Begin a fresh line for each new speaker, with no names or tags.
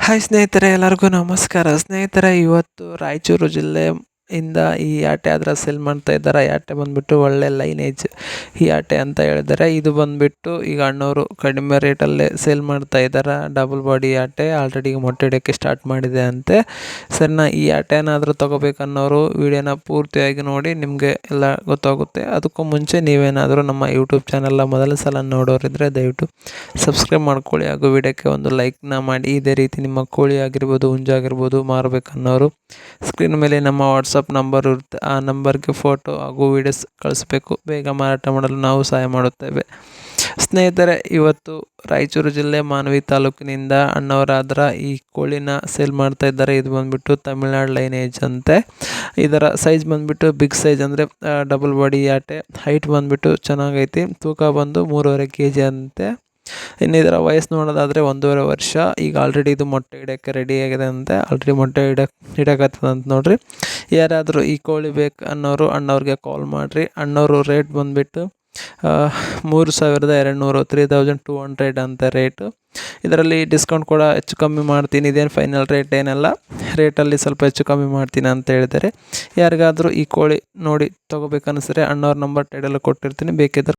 Hi ಸ್ನೇಹಿತರೆ ಎಲ್ಲರಿಗೂ ನಮಸ್ಕಾರ. ಸ್ನೇಹಿತರೆ ಇವತ್ತು ರಾಯಚೂರು ಜಿಲ್ಲೆ ಇಂದ ಈ ಆಟೆ ಆದರೆ ಸೆಲ್ ಮಾಡ್ತಾ ಇದ್ದಾರೆ. ಈ ಆಟೆ ಬಂದ್ಬಿಟ್ಟು ಒಳ್ಳೆ ಲೈನೇಜ್ ಈ ಆಟೆ ಅಂತ ಹೇಳಿದರೆ ಇದು ಬಂದ್ಬಿಟ್ಟು ಈಗ ಅಣ್ಣವರು ಕಡಿಮೆ ರೇಟಲ್ಲೇ ಸೇಲ್ ಮಾಡ್ತಾ ಇದ್ದಾರೆ. ಡಬಲ್ ಬಾಡಿ ಆಟೆ ಆಲ್ರೆಡಿ ಮೊಟ್ಟೆ ಇಡೋಕ್ಕೆ ಸ್ಟಾರ್ಟ್ ಮಾಡಿದೆ ಅಂತೆ. ಸರಿನಾ ಈ ಆಟೆನಾದರೂ ತೊಗೋಬೇಕನ್ನೋರು ವಿಡಿಯೋನ ಪೂರ್ತಿಯಾಗಿ ನೋಡಿ ನಿಮಗೆ ಎಲ್ಲ ಗೊತ್ತಾಗುತ್ತೆ. ಅದಕ್ಕೂ ಮುಂಚೆ ನೀವೇನಾದರೂ ನಮ್ಮ ಯೂಟ್ಯೂಬ್ ಚಾನಲ್ನ ಮೊದಲ ಸಲ ನೋಡೋರಿದ್ರೆ ದಯವಿಟ್ಟು ಸಬ್ಸ್ಕ್ರೈಬ್ ಮಾಡ್ಕೊಳ್ಳಿ. ಹಾಗೂ ವಿಡಿಯೋಕ್ಕೆ ಒಂದು ಲೈಕ್ನ ಮಾಡಿ. ಇದೇ ರೀತಿ ನಿಮ್ಮ ಕೋಳಿ ಆಗಿರ್ಬೋದು ಹುಂಜಾಗಿರ್ಬೋದು ಮಾರಬೇಕನ್ನೋರು. ಸ್ಕ್ರೀನ್ ಮೇಲೆ ನಮ್ಮ ವಾಟ್ಸಪ್ ನಂಬರ್ ಇರುತ್ತೆ. ಆ ನಂಬರ್ಗೆ ಫೋಟೋ ಹಾಗೂ ವೀಡಿಯೋಸ್ ಕಳಿಸ್ಬೇಕು. ಬೇಗ ಮಾರಾಟ ಮಾಡಲು ನಾವು ಸಹಾಯ ಮಾಡುತ್ತೇವೆ. ಸ್ನೇಹಿತರೆ, ಇವತ್ತು ರಾಯಚೂರು ಜಿಲ್ಲೆ ಮಾನವಿ ತಾಲೂಕಿನಿಂದ ಅಣ್ಣವರಾದ್ರ ಈ ಕೋಳಿನ ಸೇಲ್ ಮಾಡ್ತಾ ಇದ್ದಾರೆ. ಇದು ಬಂದ್ಬಿಟ್ಟು ತಮಿಳ್ನಾಡು ಲೈನೇಜ್ ಅಂತೆ. ಇದರ ಸೈಜ್ ಬಂದ್ಬಿಟ್ಟು ಬಿಗ್ ಸೈಜ್ ಅಂದರೆ ಡಬಲ್ ಬಾಡಿ ಆಟೆ. ಹೈಟ್ ಬಂದ್ಬಿಟ್ಟು ಚೆನ್ನಾಗೈತಿ. ತೂಕ ಬಂದು ಮೂರುವರೆ ಕೆ ಜಿ ಅಂತೆ. ಇನ್ನು ಇದರ ವಯಸ್ಸು ನೋಡೋದಾದರೆ ಒಂದೂವರೆ ವರ್ಷ. ಈಗ ಆಲ್ರೆಡಿ ಇದು ಮೊಟ್ಟೆ ಇಡೋಕ್ಕೆ ರೆಡಿ ಆಗಿದೆ ಅಂತೆ. ಆಲ್ರೆಡಿ ಮೊಟ್ಟೆ ಇಡಕ್ಕೆ ಇಡಕತ್ತದ ಅಂತ ನೋಡ್ರಿ. ಯಾರಾದರೂ ಈ ಕೋಳಿ ಬೇಕು ಅನ್ನೋರು ಅಣ್ಣವ್ರಿಗೆ ಕಾಲ್ ಮಾಡಿರಿ. ಅಣ್ಣವರು ರೇಟ್ ಬಂದುಬಿಟ್ಟು ಮೂರು ಸಾವಿರದ ಎರಡು ನೂರು ತ್ರೀ ತೌಸಂಡ್ ಟೂ ಹಂಡ್ರೆಡ್ ಅಂತ ರೇಟು ಇದರಲ್ಲಿ ಡಿಸ್ಕೌಂಟ್ ಕೂಡ ಹೆಚ್ಚು ಕಮ್ಮಿ ಮಾಡ್ತೀನಿ. ಇದೇನು ಫೈನಲ್ ರೇಟ್ ಏನಲ್ಲ. ರೇಟಲ್ಲಿ ಸ್ವಲ್ಪ ಹೆಚ್ಚು ಕಮ್ಮಿ ಮಾಡ್ತೀನಿ ಅಂತ ಹೇಳಿದರೆ ಯಾರಿಗಾದರೂ ಈ ಕೋಳಿ ನೋಡಿ ತೊಗೋಬೇಕನ್ನಿಸಿದ್ರೆ ಅಣ್ಣವ್ರ ನಂಬರ್ ಟೈಡಲ್ಲಿ ಕೊಟ್ಟಿರ್ತೀನಿ. ಬೇಕಿದ್ರೆ